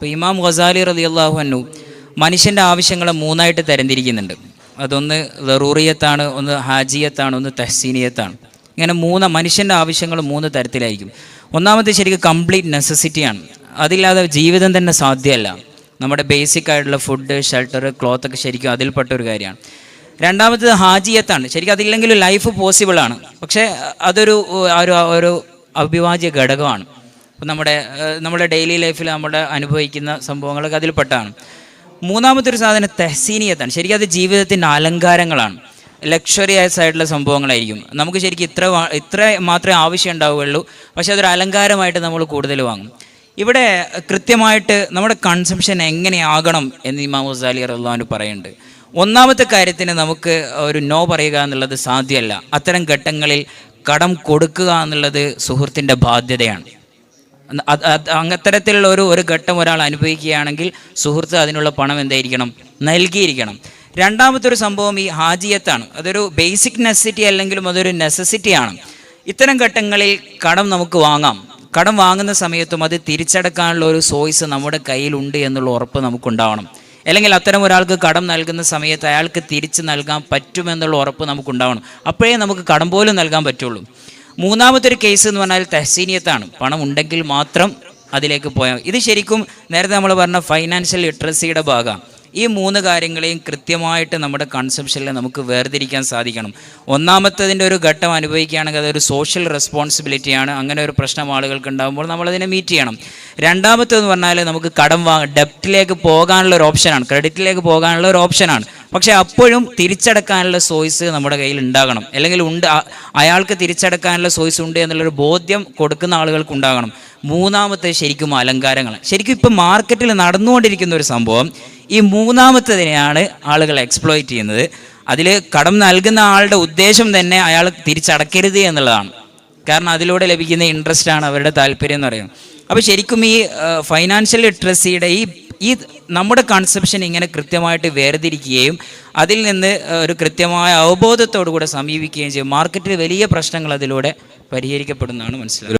ഇപ്പോൾ ഇമാം ഗസാലി റതി അള്ളാഹു മനുഷ്യന്റെ ആവശ്യങ്ങളെ മൂന്നായിട്ട് തരംതിരിക്കുന്നുണ്ട്. അതൊന്ന് ലറൂറിയത്താണ് ഒന്ന് ഹാജിയത്താണ് ഒന്ന് തഹസീനിയത്താണ്. ഇങ്ങനെ മൂന്ന് മനുഷ്യന്റെ ആവശ്യങ്ങൾ മൂന്ന് തരത്തിലായിരിക്കും. ഒന്നാമത്തെ ശരിക്കും കംപ്ലീറ്റ് നെസസിറ്റിയാണ് അതില്ലാതെ ജീവിതം തന്നെ സാധ്യമല്ല. നമ്മുടെ ബേസിക് ആയിട്ടുള്ള ഫുഡ് ഷെൽട്ടർ ക്ലോത്ത് ഒക്കെ ശരിക്കും അതിൽപ്പെട്ട ഒരു കാര്യമാണ്. രണ്ടാമത്തത് ഹാജിയത്താണ്. ശരിക്കും അതില്ലെങ്കിലും ലൈഫ് പോസിബിളാണ് പക്ഷേ അതൊരു ഒരു അവിഭാജ്യ ഘടകമാണ്. നമ്മുടെ നമ്മുടെ ഡെയിലി ലൈഫിൽ നമ്മൾ അനുഭവിക്കുന്ന സംഭവങ്ങളൊക്കെ അതിൽപ്പെട്ടാണ് മൂന്നാമത്തെ ഒരു സാധനം തെഹസീനിയത്താണ് ശരിക്കും അത് ജീവിതത്തിന്റെ അലങ്കാരങ്ങളാണ്. ലക്ഷറി ആയിട്ടുള്ള സംഭവങ്ങളായിരിക്കും. നമുക്ക് ശരിക്കും ഇത്ര ഇത്ര മാത്രമേ ആവശ്യം ഉണ്ടാവുകയുള്ളൂ. പക്ഷേ അതൊരു അലങ്കാരമായിട്ട് നമ്മൾ കൂടുതൽ വാങ്ങും. ഇവിടെ കൃത്യമായിട്ട് നമ്മുടെ കൺസംഷൻ എങ്ങനെയാകണം എന്ന് ഇമാം ഗസാലി റഹ്ലാൻ പറയുന്നുണ്ട്. ഒന്നാമത്തെ കാര്യത്തിന് നമുക്ക് ഒരു നോ പറയുക എന്നുള്ളത് സാധ്യമല്ല. അത്തരം ഘട്ടങ്ങളിൽ കടം കൊടുക്കുക എന്നുള്ളത് സുഹൃത്തിന്റെ ബാധ്യതയാണ്. അങ്ങത്തരത്തിലുള്ള ഒരു ഒരു ഘട്ടം ഒരാൾ അനുഭവിക്കുകയാണെങ്കിൽ സുഹൃത്ത് അതിനുള്ള പണം എന്തായിരിക്കണം? നൽകിയിരിക്കണം. രണ്ടാമത്തെ ഒരു സംഭവം ഈ ഹാജിയത്താണ്. അതൊരു ബേസിക് നെസസിറ്റി അല്ലെങ്കിലും അതൊരു നെസസിറ്റിയാണ് ഇത്തരം ഘട്ടങ്ങളിൽ കടം നമുക്ക് വാങ്ങാം. കടം വാങ്ങുന്ന സമയത്തും അത് തിരിച്ചടക്കാനുള്ള ഒരു സോയ്സ് നമ്മുടെ കയ്യിലുണ്ട് എന്നുള്ള ഉറപ്പ് നമുക്കുണ്ടാവണം. അല്ലെങ്കിൽ അത്തരം ഒരാൾക്ക് കടം നൽകുന്ന സമയത്ത് അയാൾക്ക് തിരിച്ച് നൽകാൻ പറ്റുമെന്നുള്ള ഉറപ്പ് നമുക്കുണ്ടാവണം. അപ്പോഴേ നമുക്ക് കടം പോലും നൽകാൻ പറ്റുള്ളൂ. മൂന്നാമത്തെ ഒരു കേസ് എന്ന് പറഞ്ഞാൽ തഹസീനിയത്താണ്. പണം ഉണ്ടെങ്കിൽ മാത്രം അതിലേക്ക് പോയാൽ ഇത് ശരിക്കും നേരത്തെ നമ്മൾ പറഞ്ഞ ഫൈനാൻഷ്യൽ ലിറ്ററസിയുടെ ഭാഗമാണ്. ഈ മൂന്ന് കാര്യങ്ങളെയും കൃത്യമായിട്ട് നമ്മുടെ കൺസെപ്ഷനിൽ നമുക്ക് വേർതിരിക്കാൻ സാധിക്കണം. ഒന്നാമത്തതിന്റെ ഒരു ഘട്ടം അനുഭവിക്കുകയാണെങ്കിൽ അതൊരു സോഷ്യൽ റെസ്പോൺസിബിലിറ്റിയാണ് അങ്ങനെ ഒരു പ്രശ്നം ആളുകൾക്ക് ഉണ്ടാകുമ്പോൾ നമ്മളതിനെ മീറ്റ് ചെയ്യണം. രണ്ടാമത്തേന്ന് പറഞ്ഞാൽ നമുക്ക് കടം വാ ഡെപ്റ്റിലേക്ക് പോകാനുള്ള ഒരു ഓപ്ഷനാണ് ക്രെഡിറ്റിലേക്ക് പോകാനുള്ള ഒരു ഓപ്ഷനാണ് പക്ഷേ അപ്പോഴും തിരിച്ചടക്കാനുള്ള സോയ്സ് നമ്മുടെ കയ്യിൽ ഉണ്ടാകണം. അല്ലെങ്കിൽ ഉണ്ട് അയാൾക്ക് തിരിച്ചടക്കാനുള്ള സോയ്സ് ഉണ്ട് എന്നുള്ളൊരു ബോധ്യം കൊടുക്കുന്ന ആളുകൾക്ക് ഉണ്ടാകണം. മൂന്നാമത്തെ ശരിക്കും അലങ്കാരങ്ങൾ. ശരിക്കും ഇപ്പം മാർക്കറ്റിൽ നടന്നുകൊണ്ടിരിക്കുന്ന ഒരു സംഭവം ഈ മൂന്നാമത്തതിനെയാണ് ആളുകൾ എക്സ്പ്ലോയിറ്റ് ചെയ്യുന്നത്. അതിൽ കടം നൽകുന്ന ആളുടെ ഉദ്ദേശം തന്നെ അയാൾ തിരിച്ചടക്കരുത് എന്നുള്ളതാണ്. കാരണം അതിലൂടെ ലഭിക്കുന്ന ഇൻട്രസ്റ്റ് ആണ് അവരുടെ താല്പര്യം എന്ന് പറയുന്നത്. അപ്പോൾ ശരിക്കും ഈ ഫൈനാൻഷ്യൽ ലിറ്ററസിയുടെ ഈ ഈ നമ്മുടെ കൺസെപ്ഷൻ ഇങ്ങനെ കൃത്യമായിട്ട് വേർതിരിക്കുകയും അതിൽ നിന്ന് ഒരു കൃത്യമായ അവബോധത്തോടു കൂടെ സമീപിക്കുകയും ചെയ്യും. മാർക്കറ്റിൽ വലിയ പ്രശ്നങ്ങൾ അതിലൂടെ പരിഹരിക്കപ്പെടുന്നതാണ് മനസ്സിലാക്കുന്നത്.